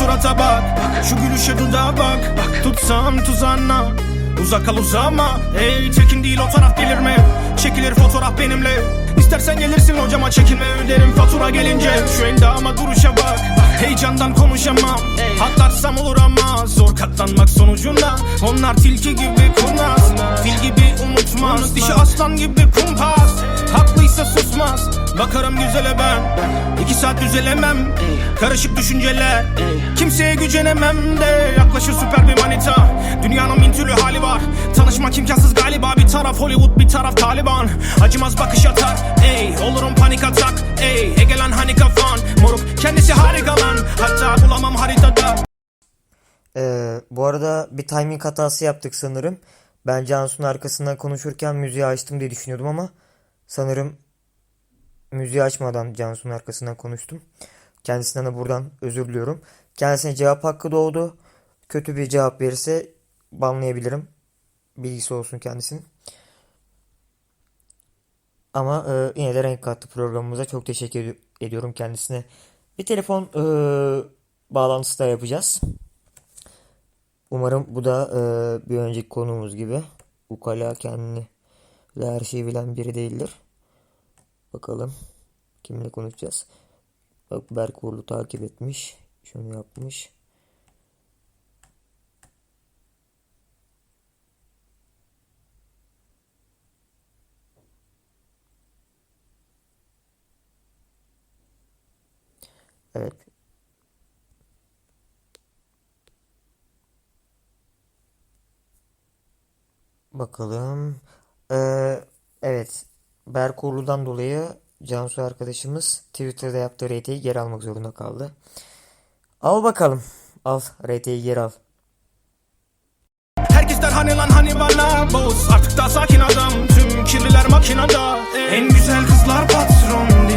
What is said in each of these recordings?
surata bak. Şu gülüşe dudağa bak. Tutsam tuzağına. Uzak kal uzama. Ey tekin değil o taraf delirme Çekilir fotoğraf benimle. İstersen gelirsin hocama çekinme. Öderim fatura gelince. Şu endama duruşa bak. Heyecandan konuşamam. Hatlarsam olur ama Zor katlanmak sonucunda. Onlar tilki gibi kurnaz. Fil gibi unutmaz. Dişi aslan gibi kumpas. Haklıysa susmaz Bakarım güzele ben. İki saat düzelemem. Karışık düşünceler. Kimseye gücenemem de. Yaklaşır süper bir manita. Dünyanın bin türlü hali var. Tanışmak imkansız galiba. Bir taraf Hollywood bir taraf Taliban. Acımaz bakış atar. Ey olurum panik atak. Ey Egelan hani kafan. Moruk kendisi harika lan. Hatta bulamam haritada. Ee, bu arada bir timing hatası yaptık sanırım. Ben Cansu'nun arkasından konuşurken müziği açtım diye düşünüyordum ama sanırım müziği açmadan Cansu'nun arkasından konuştum. Kendisinden de buradan özür diliyorum. Kendisine cevap hakkı doğdu. Kötü bir cevap verirse banlayabilirim. Bilgisi olsun kendisinin. Ama e, yine de renk kattı programımıza. Çok teşekkür ed- ediyorum kendisine. Bir telefon e, bağlantısı da yapacağız. Umarım bu da e, bir önceki konuğumuz gibi ukala kendini her şeyi bilen biri değildir. Bakalım kimle konuşacağız. Bak Berk Uğurlu takip etmiş. Şunu yapmış. Evet. Bakalım. Ee, evet. Berk Uğurlu'dan dolayı Cansu arkadaşımız Twitter'da yaptığı RT'yi geri almak zorunda kaldı. Al bakalım. Al RT'yi geri al. Herkes der hani lan hani bana boz Artık daha sakin adam Tüm kirliler makinada En güzel kızlar patron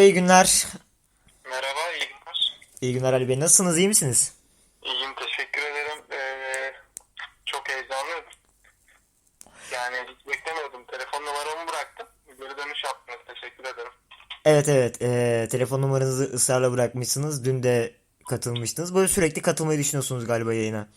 Alo iyi günler. Merhaba, iyi günler. İyi günler Ali Bey. Nasılsınız? iyi misiniz? İyiyim, teşekkür ederim. Ee, çok heyecanlıyım. Yani hiç beklemiyordum. Telefon numaramı bıraktım. Geri dönüş yaptınız, teşekkür ederim. Evet evet. Ee, telefon numaranızı ısrarla bırakmışsınız. Dün de katılmıştınız. Böyle sürekli katılmayı düşünüyorsunuz galiba yayına.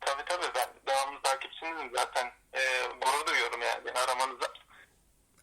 Tabii tabii, ben devamlı takipçinizim zaten. Ee, gurur duyuyorum yani aramanıza.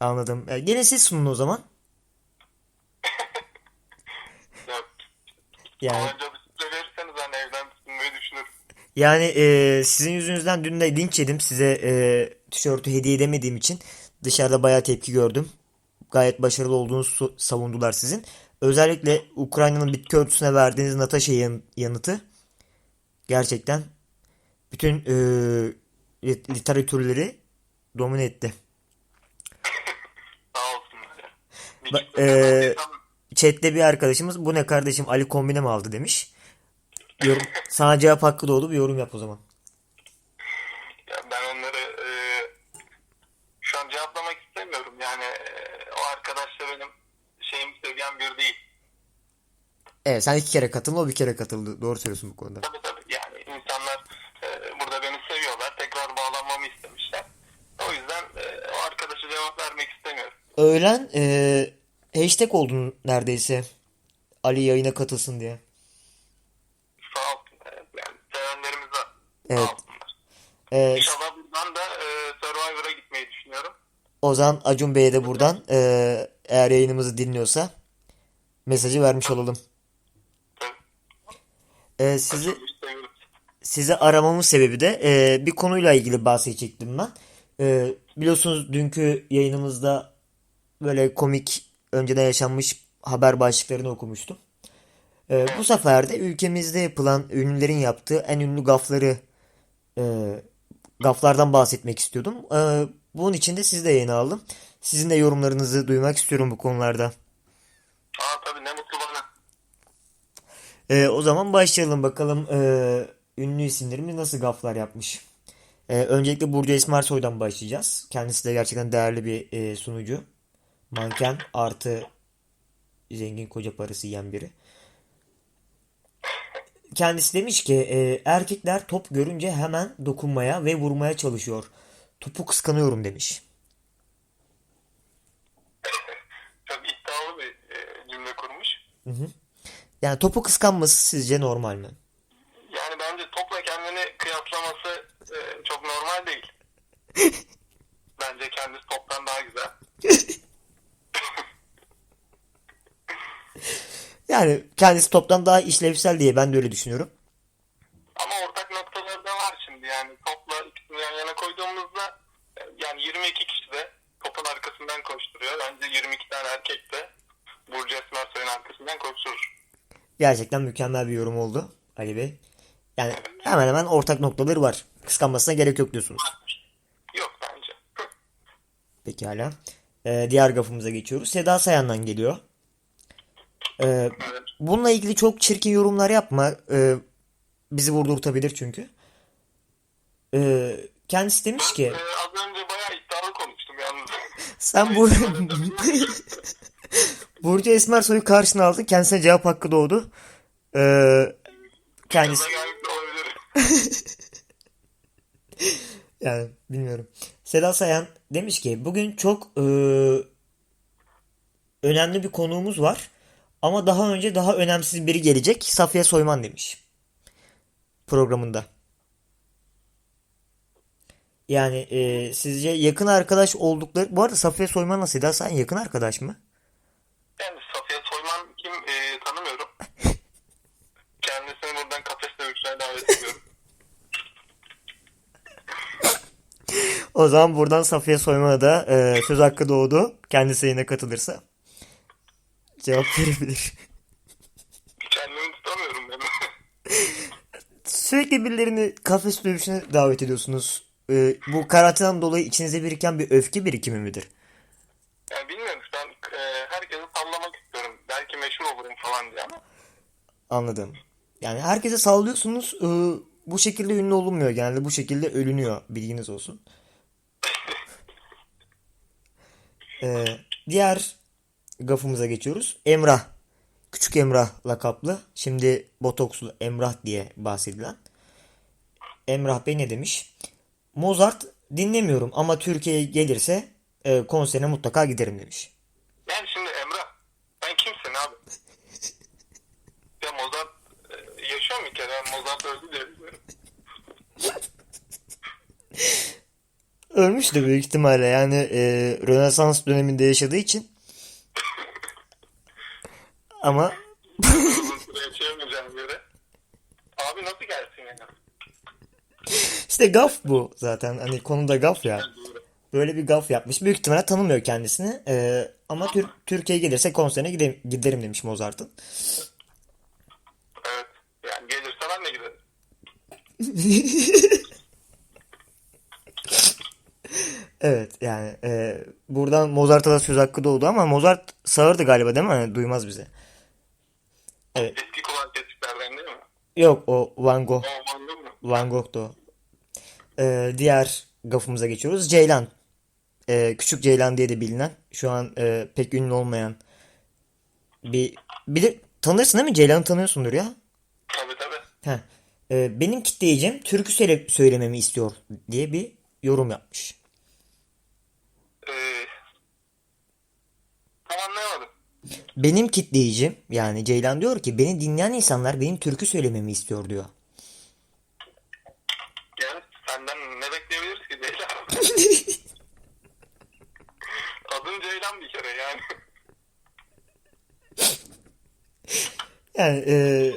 Anladım. Ee, gene siz sunun o zaman. Yok, Yani önce bir süre verirseniz hani evden sunmayı düşünürüm. Yani e, sizin yüzünüzden dün de linç yedim. Size e, tişörtü hediye edemediğim için dışarıda bayağı tepki gördüm. Gayet başarılı olduğunuzu savundular sizin. Özellikle Ukrayna'nın bitki örtüsüne verdiğiniz Natasha yan- yanıtı gerçekten bütün e, lit- literatürleri domine etti. Sağ olsunlar ya. Ba- ben- Chat'te bir arkadaşımız bu ne kardeşim Ali kombine mi aldı demiş. Yorum, sana cevap hakkı doğdu bir yorum yap o zaman. Ya ben onları e, şu an cevaplamak istemiyorum. Yani e, o arkadaş da benim şeyim seviyem bir değil. Evet sen iki kere katıldın o bir kere katıldı. Doğru söylüyorsun bu konuda. Tabii tabii yani insanlar e, burada beni seviyorlar. Tekrar bağlanmamı istemişler. O yüzden e, o arkadaşa cevap vermek istemiyorum. Öğlen e, hashtag oldun neredeyse. Ali yayına katılsın diye. Sağ olsunlar. Yani sevenlerimiz var. Evet. Sağ olsunlar. E, İnşallah buradan da e, Survivor'a gitmeyi düşünüyorum. Ozan Acun Bey'e de buradan e, eğer yayınımızı dinliyorsa mesajı vermiş olalım. Tabii. E, sizi sizi aramamın sebebi de e, bir konuyla ilgili bahsedecektim ben. E, biliyorsunuz dünkü yayınımızda böyle komik önceden yaşanmış haber başlıklarını okumuştum. E, bu sefer de ülkemizde yapılan ünlülerin yaptığı en ünlü gafları e, gaflardan bahsetmek istiyordum. E, bunun için de sizi de yayına aldım. Sizin de yorumlarınızı duymak istiyorum bu konularda. Aa tabii ne mutlu bana. E, o zaman başlayalım bakalım. E, ünlü isimlerimiz nasıl gaflar yapmış? Ee, öncelikle Burcu Esmersoy'dan başlayacağız. Kendisi de gerçekten değerli bir e, sunucu. Manken artı zengin koca parası yiyen biri. Kendisi demiş ki e, erkekler top görünce hemen dokunmaya ve vurmaya çalışıyor. Topu kıskanıyorum demiş. Çok iddialı bir e, cümle kurmuş. Yani topu kıskanması sizce normal mi? Yani bence topla kendini kıyaslaması e, çok normal değil. bence kendisi toptan daha güzel. Yani kendisi toptan daha işlevsel diye ben de öyle düşünüyorum. Ama ortak noktaları da var şimdi yani topla ikisini yan yana koyduğumuzda e, yani 22 kişi de topun arkasından koşturuyor. Bence 22 tane erkek de Burcu Esmersoy'un arkasından koşturur. Gerçekten mükemmel bir yorum oldu Ali Bey. Yani hemen hemen ortak noktaları var. Kıskanmasına gerek yok diyorsunuz. Yok bence. Pekala. Ee, diğer gafımıza geçiyoruz. Seda Sayan'dan geliyor. Ee, bununla ilgili çok çirkin yorumlar yapma. Ee, bizi vurdurtabilir çünkü. Ee, kendisi demiş ki Ee, az önce bayağı iddialı konuştum yalnız. sen bu Burcu Esmersoy'u karşına aldın. Kendisine cevap hakkı doğdu. Ee, kendisi. Yani bilmiyorum. Seda Sayan demiş ki bugün çok e, önemli bir konuğumuz var. Ama daha önce daha önemsiz biri gelecek. Safiye Soyman demiş. Programında. Yani e, sizce yakın arkadaş oldukları... Bu arada Safiye Soyman'la Seda Sayan yakın arkadaş mı? Yani Safiye Soyman kim e, tanımıyorum. Kendisini buradan kafes dövüşüne davet ediyorum. O zaman buradan Safiye Soyman'a da e, söz hakkı doğdu. Kendisi yine katılırsa. Cevap verebilir. Kendimi tutamıyorum ben. Sürekli birilerini kafes dövüşüne davet ediyorsunuz. Ee, bu karantinadan dolayı içinize biriken bir öfke birikimi midir? yani bilmiyorum ben e, herkesi sallamak istiyorum. Belki meşhur olurum falan diye ama. Anladım. Yani herkese sallıyorsunuz. ee, bu şekilde ünlü olunmuyor. Genelde bu şekilde ölünüyor. Bilginiz olsun. Ee, diğer gafımıza geçiyoruz. Emrah. Küçük Emrah lakaplı. Şimdi botokslu Emrah diye bahsedilen. Emrah Bey ne demiş? Mozart dinlemiyorum ama Türkiye'ye gelirse e, konserine mutlaka giderim demiş. Yani şimdi Emrah sen kimsin abi? ya Mozart e, yaşıyor mu kere? Ben Mozart öldü diye. Ölmüş de büyük ihtimalle yani e, Rönesans döneminde yaşadığı için. Ama göre. Abi nasıl gelsin yani? işte gaf bu zaten. Hani konuda gaf ya. Böyle bir gaf yapmış. Büyük ihtimalle tanımıyor kendisini. E, ama Tür- Türkiye'ye gelirse konserine gide- giderim demiş Mozart'ın. Evet. Yani gelirse ben de giderim. Evet yani e, buradan Mozart'a da söz hakkı doğdu ama Mozart sağırdı galiba değil mi? Hani duymaz bize. Evet. Eski kulak kesiklerden değil mi? Yok o Van Gogh. O anladın mı? Van Gogh'tu o. E, diğer gafımıza geçiyoruz. Ceylan. E, Küçük Ceylan diye de bilinen. Şu an e, pek ünlü olmayan bir... Bilir, tanırsın değil mi? Ceylan'ı tanıyorsundur ya. Tabii tabii. Heh. E, benim kitleyicim türkü söyle- söylememi istiyor diye bir yorum yapmış. Benim kitleyicim yani Ceylan diyor ki beni dinleyen insanlar benim türkü söylememi istiyor diyor. Yani senden ne bekleyebiliriz ki Ceylan? Adın Ceylan bir kere yani. Yani e,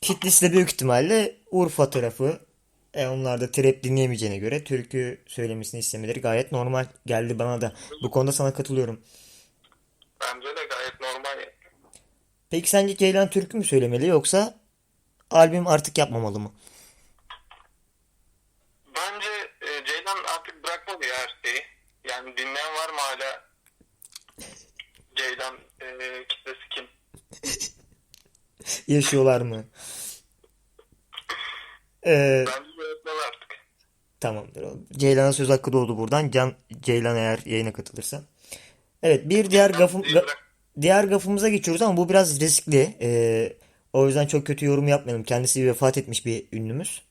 kitlesi de büyük ihtimalle Urfa tarafı. E, onlar da trap dinleyemeyeceğine göre türkü söylemesini istemeleri gayet normal geldi bana da. Bu konuda sana katılıyorum. Bence de. Peki sence Ceylan türkü mü söylemeli yoksa albüm artık yapmamalı mı? Bence e, Ceylan artık bırakmadı ya her şeyi. Yani dinleyen var mı hala? Ceylan e, kitlesi kim? Yaşıyorlar mı? Ee, Bence yönetmen artık. tamamdır. Ceylan'a söz hakkı doğdu buradan. Can Ceylan eğer yayına katılırsa. Evet bir diğer gafım, ga- diğer gafımıza geçiyoruz ama bu biraz riskli. Ee, o yüzden çok kötü yorum yapmayalım. Kendisi vefat etmiş bir ünlümüz.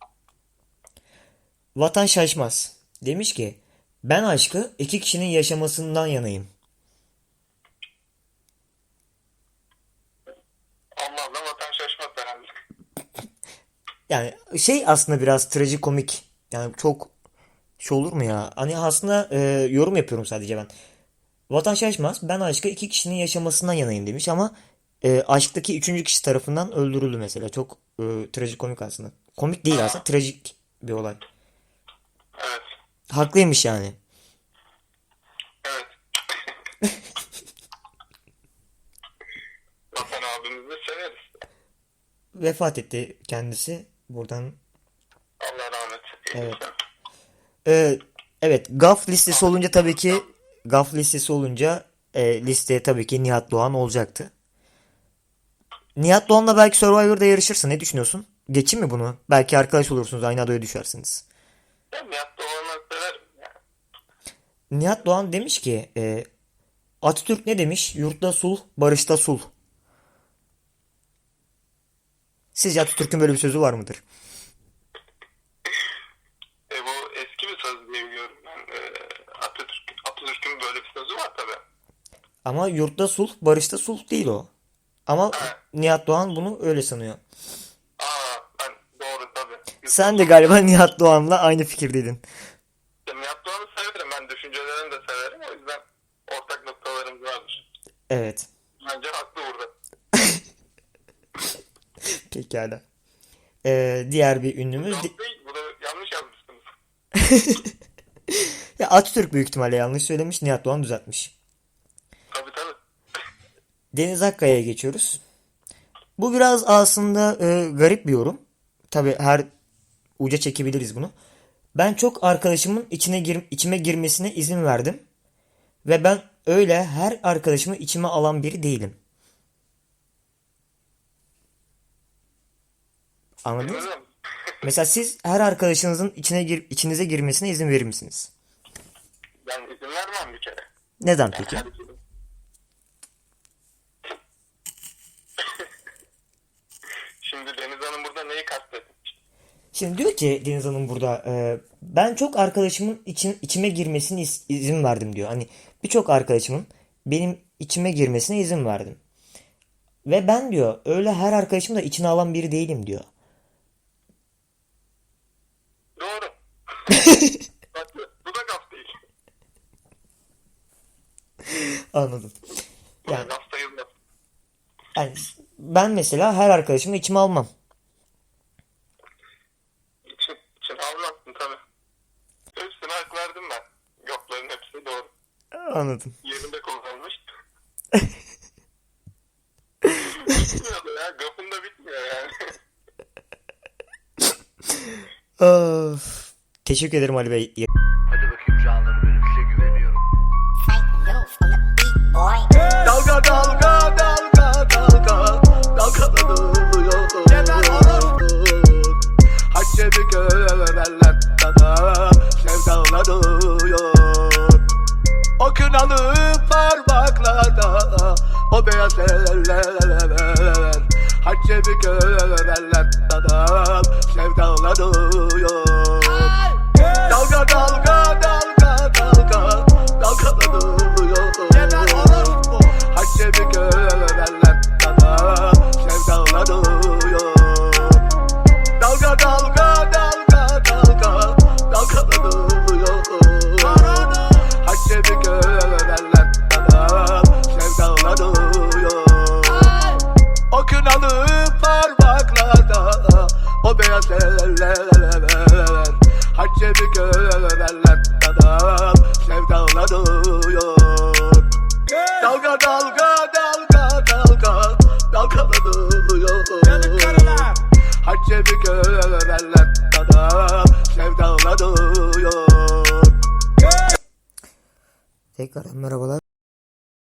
Vatan Şaşmaz demiş ki ben aşkı iki kişinin yaşamasından yanayım. Da vatan şaşmaz. Yani şey aslında biraz trajikomik. Yani çok şey olur mu ya? Hani aslında e, yorum yapıyorum sadece ben. Vatan Şaşmaz ben aşkı iki kişinin yaşamasından yanayım demiş ama e, aşktaki üçüncü kişi tarafından öldürüldü mesela. Çok e, trajikomik aslında. Komik değil aslında trajik bir olay. Evet. Haklıymış yani. Evet. Vatan abimizi severiz. Vefat etti kendisi. Buradan Allah rahmet Evet. eylesin. Ee, evet GAF listesi olunca tabii ki GAF listesi olunca e, listeye tabii ki Nihat Doğan olacaktı. Nihat Doğan'la belki Survivor'da yarışırsın. Ne düşünüyorsun? Geçin mi bunu? Belki arkadaş olursunuz. Aynı adaya düşersiniz. Ben Nihat Doğan'ı severim. Yani. Nihat Doğan demiş ki e, Atatürk ne demiş? Yurtta sulh, barışta sulh. Sizce Atatürk'ün böyle bir sözü var mıdır? E, bu eski bir söz diye biliyorum ben. E, Atatürk'ün böyle bir sözü var tabi. Ama yurtta sulh, barışta sulh değil o. Ama Nihat Doğan bunu öyle sanıyor. Aa ben doğru tabi. Sen de galiba Nihat Doğan'la aynı fikirdeydin. Nihat Doğan'ı severim. Ben düşüncelerini de severim. O yüzden ortak noktalarımız vardır. Evet. Bence haklı burada. Pekala. Ee, diğer bir ünlümüz Yok yanlış yazmışsınız. Atatürk büyük ihtimalle yanlış söylemiş. Nihat Doğan düzeltmiş. Tabi tabi. Deniz Akkaya'ya geçiyoruz. Bu biraz aslında e, garip bir yorum. Tabi her uca çekebiliriz bunu. Ben çok arkadaşımın içine gir içime girmesine izin verdim. Ve ben öyle her arkadaşımı içime alan biri değilim. Anladınız mı? Mesela siz her arkadaşınızın içine gir içinize girmesine izin verir misiniz? Ben izin vermem bir kere. Neden peki? Şimdi Deniz Hanım burada neyi kastetmiş? Şimdi diyor ki Deniz Hanım burada e, ben çok arkadaşımın için, içime girmesine iz- izin verdim diyor. Hani birçok arkadaşımın benim içime girmesine izin verdim. Ve ben diyor öyle her arkadaşım da içine alan biri değilim diyor. Doğru. Bak, bu da gaf değil. Anladım. Bu Yani-. Yani ben mesela her arkadaşımı içime almam. İçin, için almazsın. Hepsine hak verdim ben. Gafların hepsi doğru. Anladım. Yerinde kullanılmış. bitmiyor ya. Gafın da bitmiyor yani. Of. Teşekkür ederim Ali Bey. Haccemi görenler sana sevdalanıyor. Dalga dalga